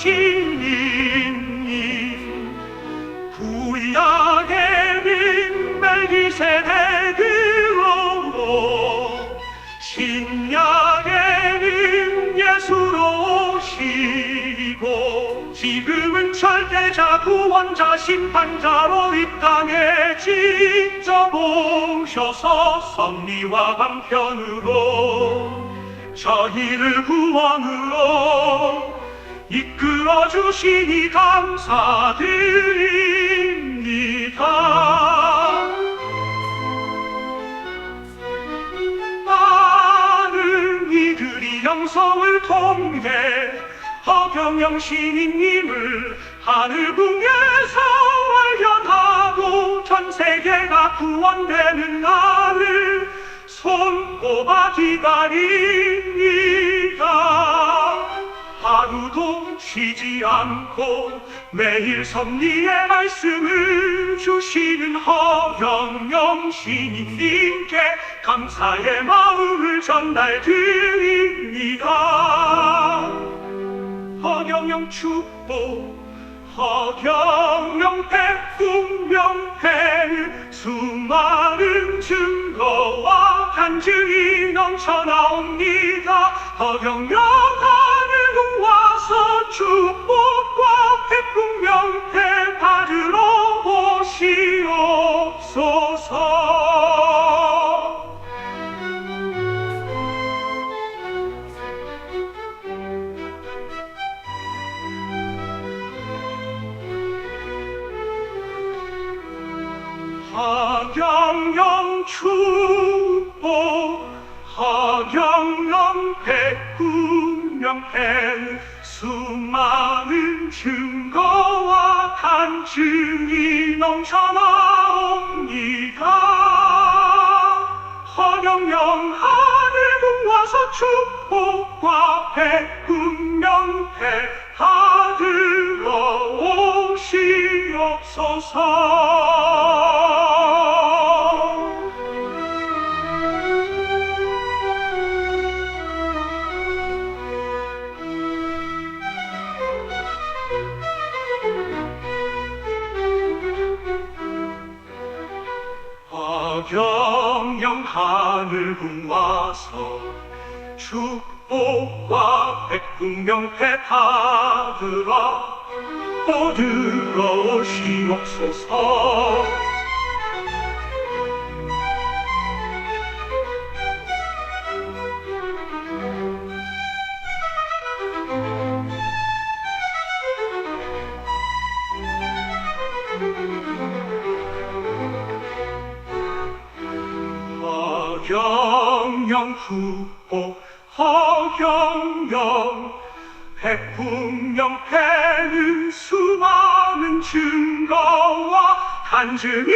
신님 구약에는 멜기세덱으로 신약에는 예수로 오시고 지금은 절대자 구원자 심판자로 이 땅에 직접 오셔서 섭리와 방편으로 저희를 구원으로 이끌어 주시니 감사드립니다. 많은 이들이 영성을 통해 허경영 신임님을 하늘궁에서 발견하고 전 세계가 구원되는 날을 손꼽아 기다립니다. 하루도 쉬지 않고 매일 섭리의 말씀을 주시는 허경영 신님께 감사의 마음을 전달드립니다. 허경영 축복 허경영 백분명회 수많은 증거와 간증이 넘쳐나옵니다. 허경영 하늘궁 와서 축복과 백분명회 받으러 오시옵소서 하경영 축복 하경영 백구명회 수많은 증거와 간증이 넘쳐나옵니다. 하경영 하늘궁 와서 축복과 백구명회 받으러 오시옵소서. 화경영 하늘 궁 와서 축 복과 백분명패 받으라 얻으러 오시옵소서. 허경영 후 백분명패는 수많은 증거와 간증이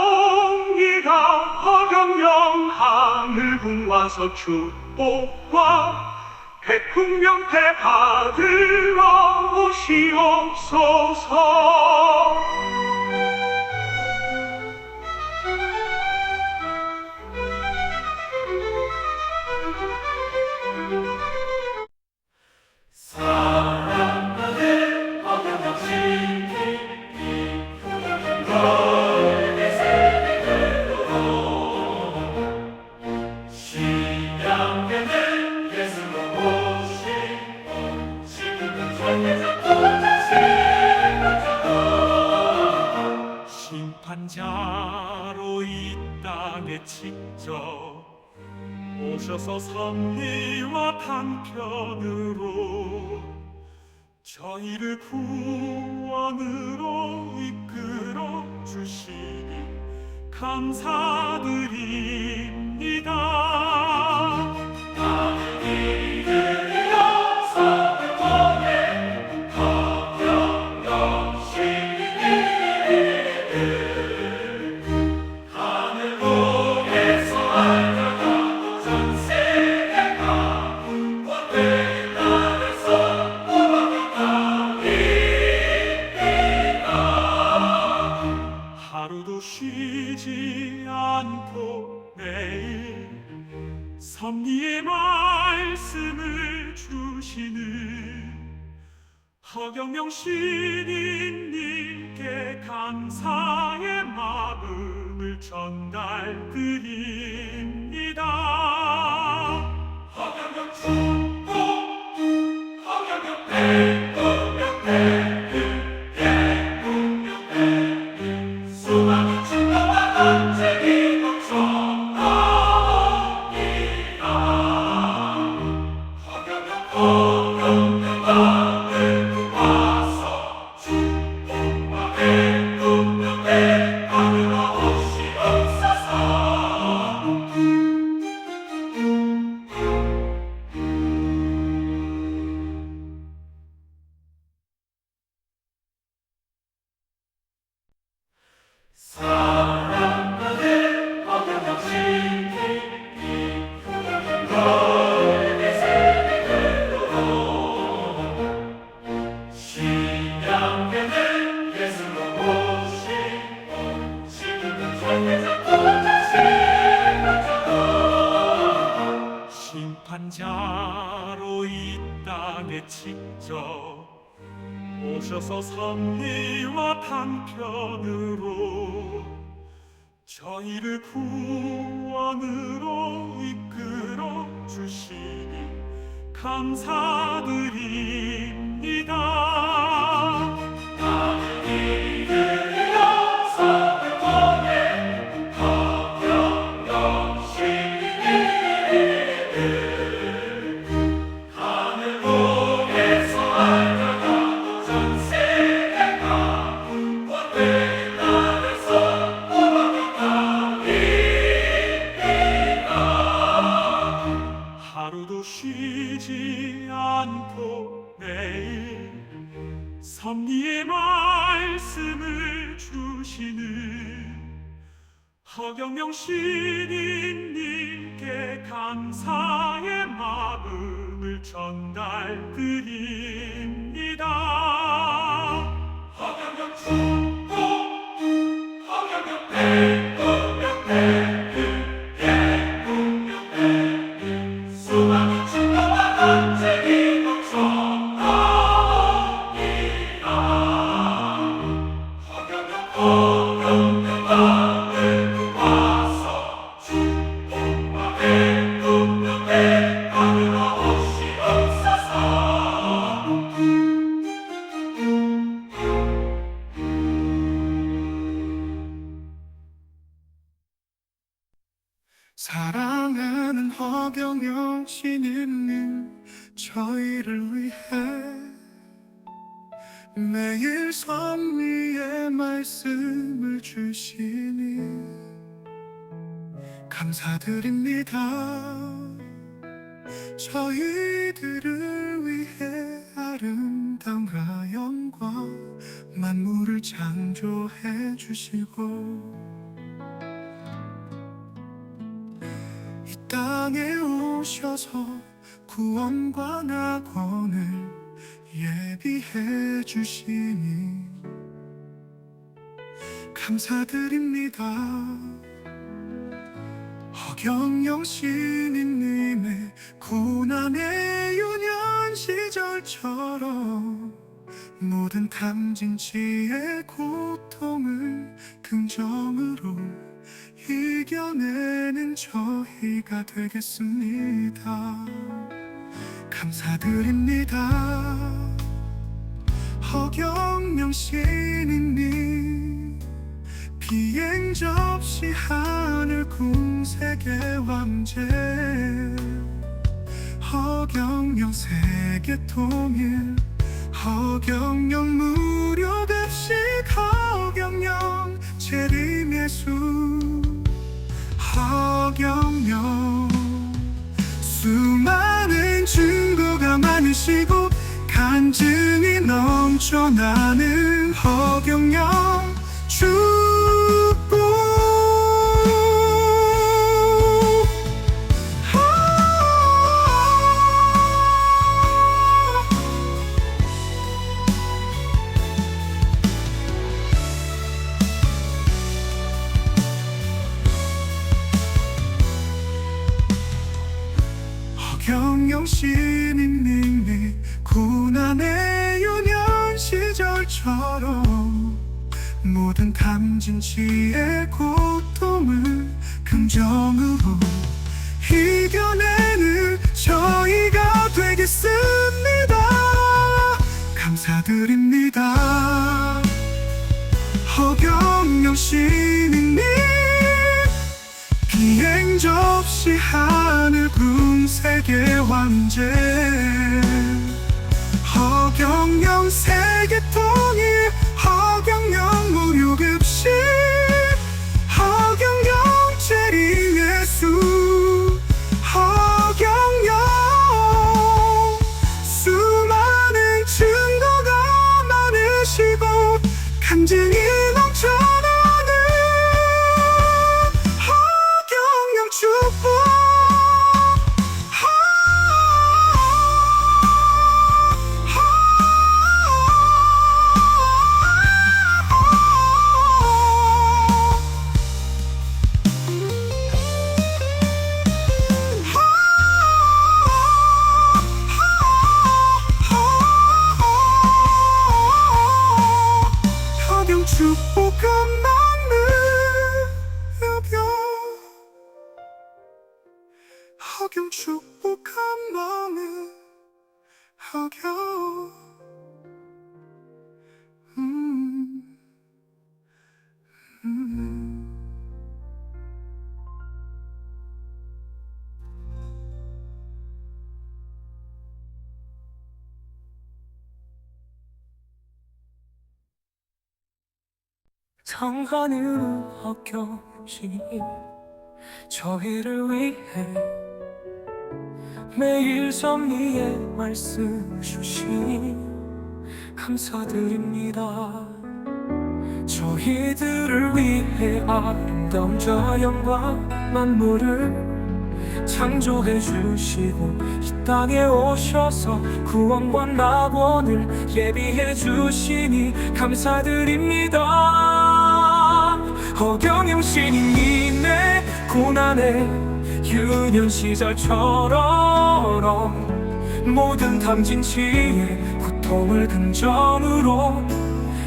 넘쳐나옵니다. 허경영 하늘궁 와서 축복과 백분명패 받으러 오시옵소서 오셔서 섭리와 단편으로 저희를 구원으로 이끌어 주시니 감사드립니다. 축구와 전쟁이 서 섭리와 단편으로 저희를 구원으로 이끌어 주시니 감사드립니다. 저희들을 위해 아름다움과 영광 만물을 창조해 주시고 이 땅에 오셔서 구원과 낙원을 예비해 주시니 감사드립니다. 허경영 시인님의 고난의 유년 시절처럼 모든 탐진치의 고통을 긍정으로 이겨내는 저희가 되겠습니다. 감사드립니다. 허경영 시인님 비행 접시 하늘 궁색의 왕제. 허경영 세계 통일. 허경영 무료 급식 허경영 재림 예수. 허경영. 수많은 증거가 많으시고 간증이 넘쳐나는 허경영 감사드립니다. 허경영 시민님 비행 접시 하늘 군 세계 왕제. 허경영 세계 통일 성하는 허경시 저희를 위해 매일 섭리의 말씀 주시 감사드립니다. 저희들을 위해 아름다운 저 영광 만물을 창조해 주시고 이 땅에 오셔서 구원과 낙원을 예비해 주시니 감사드립니다 허경영 신인님의 고난의 유년 시절처럼 모든 탐진치의 고통을 긍정으로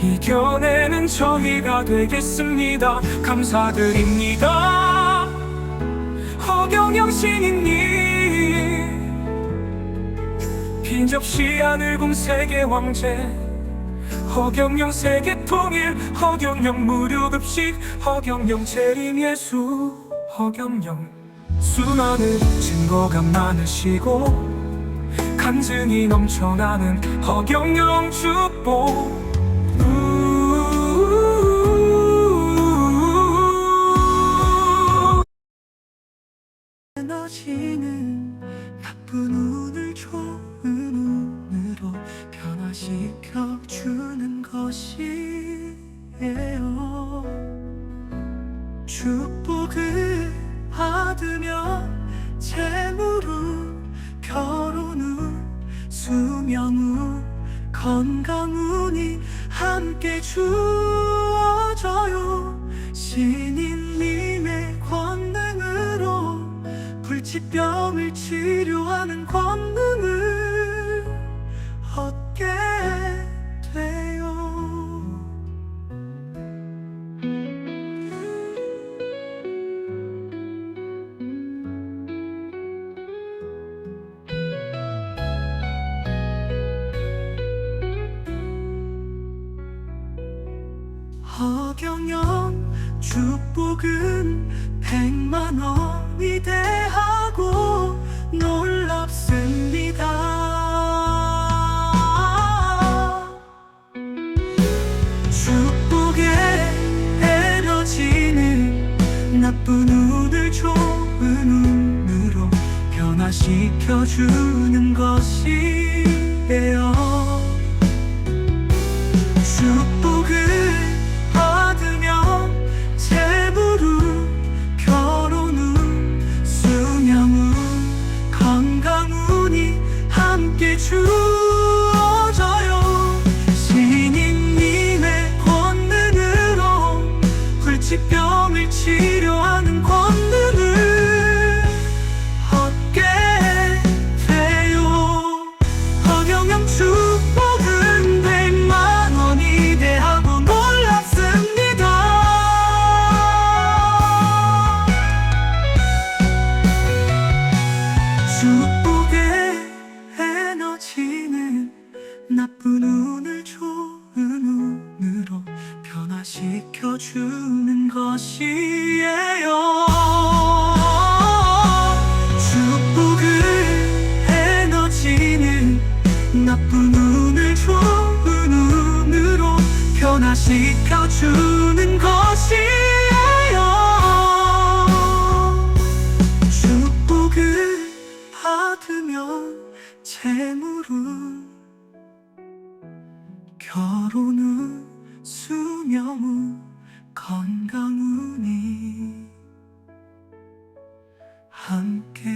이겨내는 저희가 되겠습니다. 감사드립니다. 허경영 신인님. 빈 접시 하늘 공 세계 왕제 허경영 세계 통일 허경영 무료급식 허경영 재림 예수 허경영. 수많은 증거가 많으시고 간증이 넘쳐나는 허경영 축복. 우 에너지는 나쁜 운을 좋은 운으로 변화시켜 주는 것이에요. 축복을 받으면 재물운 결혼운 수명운 건강운이 함께 주어져요. 신인님의 권능으로 불치병을 치료하는 권능을 함께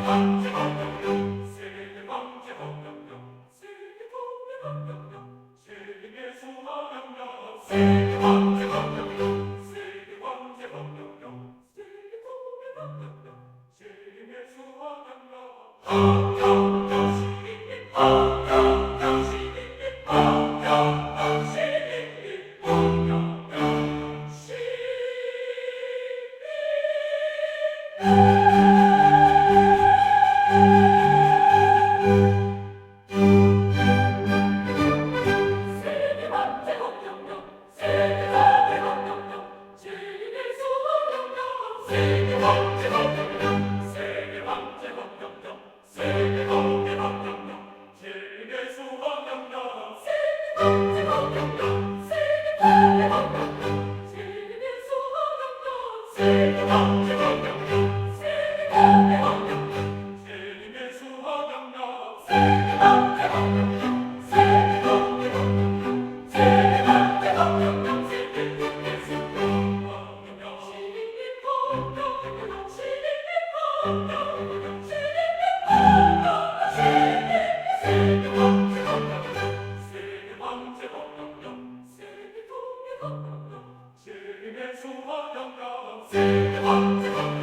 everyone. Hoşçakalın. den suo morgen kommen. Sie